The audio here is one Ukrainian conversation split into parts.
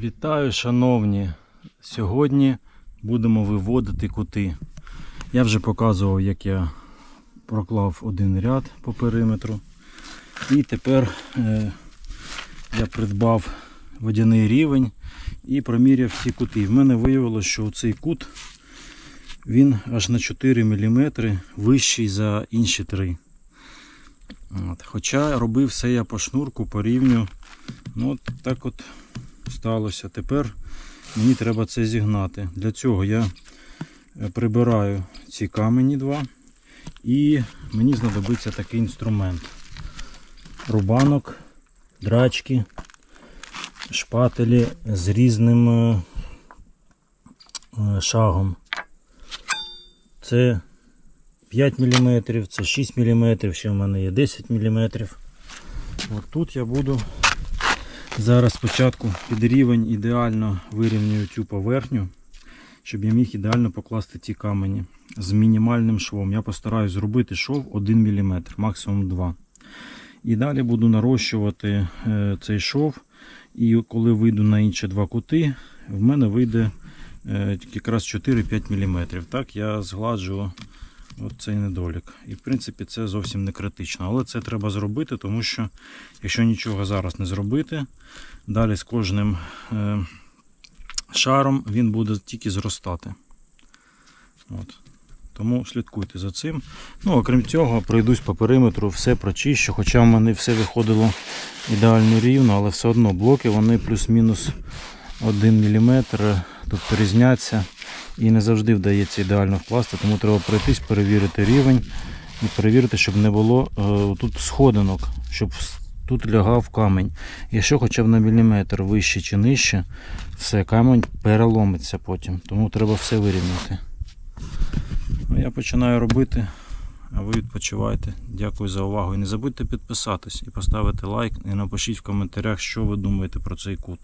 Вітаю, шановні! Сьогодні будемо виводити кути. Я вже показував, як я проклав один ряд по периметру. І тепер е, я придбав водяний рівень і проміряв всі кути. В мене виявилося, що цей кут він аж на 4 мм вищий за інші три. От. Хоча робив все я по шнурку, по рівню. Ну, так от сталося. Тепер мені треба це зігнати. Для цього я е, прибираю ці камені два. І мені знадобиться такий інструмент. Рубанок, драчки, шпателі з різним е, е, шагом. Це 5 мм, це 6 мм, ще в мене є 10 мм. От тут я буду Зараз спочатку під рівень ідеально вирівнюю цю поверхню, щоб я міг ідеально покласти ті камені з мінімальним швом. Я постараюсь зробити шов 1 мм, максимум 2 І далі буду нарощувати е, цей шов. І коли вийду на інші два кути, в мене вийде е, якраз 4-5 мм. Так, я згладжу цей недолік. І в принципі це зовсім не критично. Але це треба зробити, тому що якщо нічого зараз не зробити, далі з кожним е, шаром він буде тільки зростати. От. Тому слідкуйте за цим. Ну, окрім цього, пройдусь по периметру, все прочищу. Хоча в мене все виходило ідеально рівно, але все одно блоки вони плюс-мінус 1 мм, тобто різняться. І не завжди вдається ідеально вкласти, тому треба пройтись, перевірити рівень і перевірити, щоб не було е, тут сходинок, щоб тут лягав камінь. Якщо хоча б на міліметр вище чи нижче, все, камінь переломиться потім, тому треба все вирівняти. Ну, Я починаю робити, а ви відпочивайте. Дякую за увагу. І не забудьте підписатись і поставити лайк, і напишіть в коментарях, що ви думаєте про цей кут.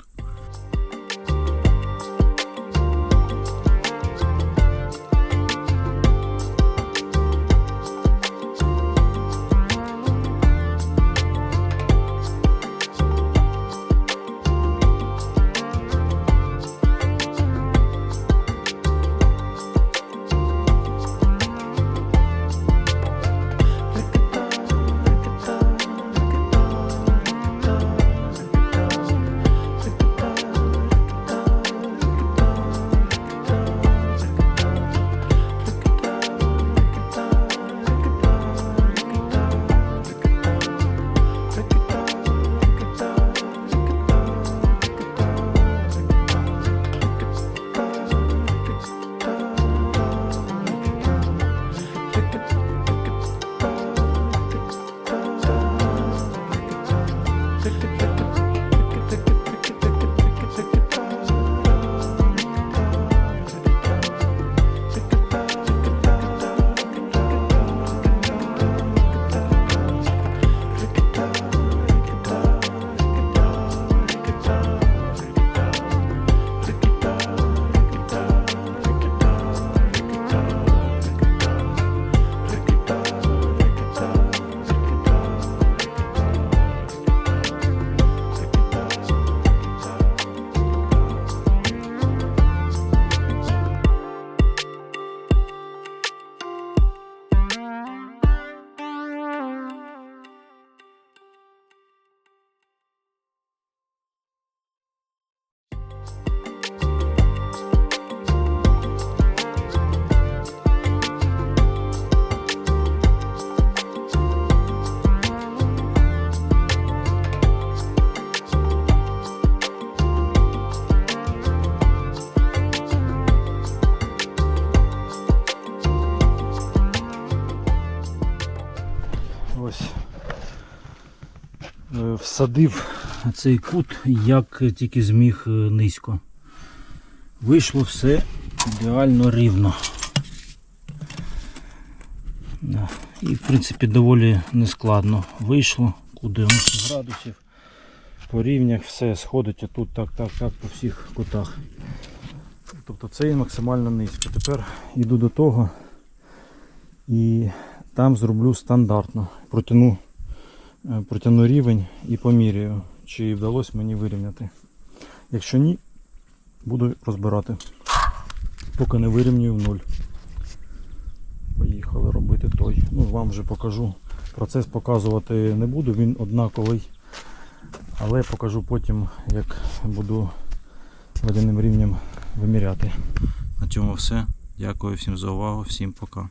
Всадив цей кут як тільки зміг е, низько. Вийшло все ідеально рівно. І в принципі доволі нескладно вийшло. Куди 90 градусів. По рівнях все сходить тут так, так, так, по всіх кутах. Тобто це є максимально низько. Тепер йду до того і там зроблю стандартно. Протяну, е, протяну рівень і поміряю, чи вдалося мені вирівняти. Якщо ні, буду розбирати. Поки не вирівнюю в нуль. Поїхали робити той. Ну, вам вже покажу. Процес показувати не буду, він однаковий. Але покажу потім, як буду водяним рівнем виміряти. На цьому все. Дякую всім за увагу, всім пока.